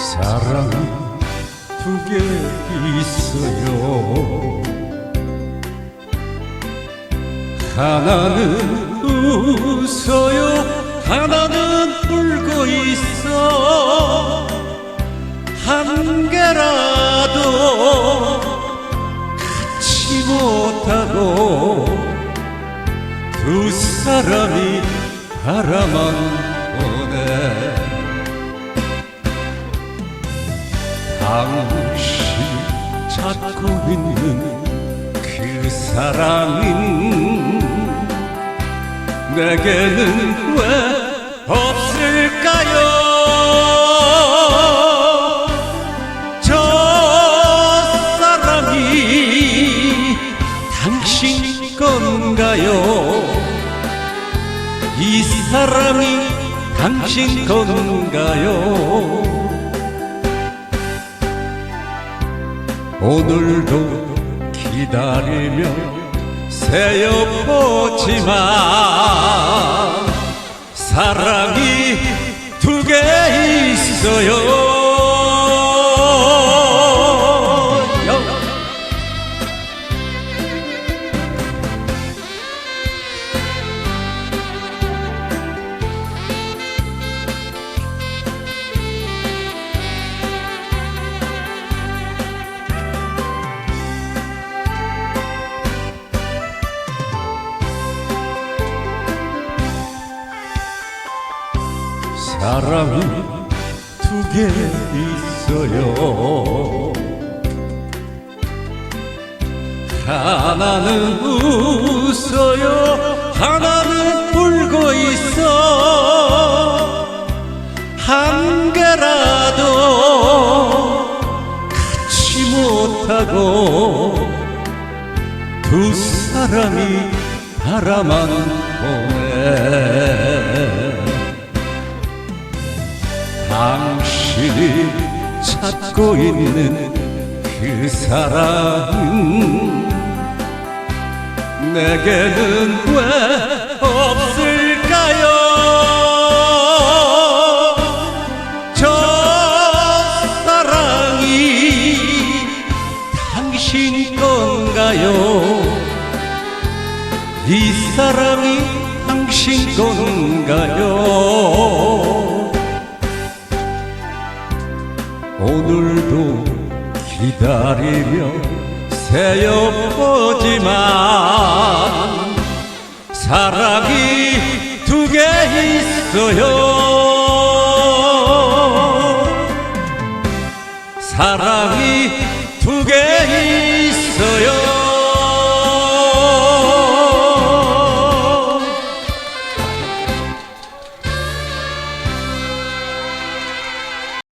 사랑이 두개 있어요. 하나는 웃어요. 하나는 울고 있어. 한 개라도 갖지 못하고 두 사람이 바라만 보내 당신 찾고 있는 그 사랑은 내게는 왜 없을까요? 저 사랑이 당신 건가요? 이 사랑이 당신 건가요 오늘도 기다리며 새여보지만 사랑이 두 개 있어요 사랑이 두 개 있어요. 하나는 웃어요. 하나는 울고 있어. 한 개라도 갖지 못하고 두 사람이 바라만 보내 당신이 찾고 있는 그 사랑은 내게는 왜 없을까요? 저 사랑이 당신 건가요? 이 사랑이 당신 건가요 기다리며 새여보지만 사랑이 두 개 있어요. 사랑이 두 개 있어요.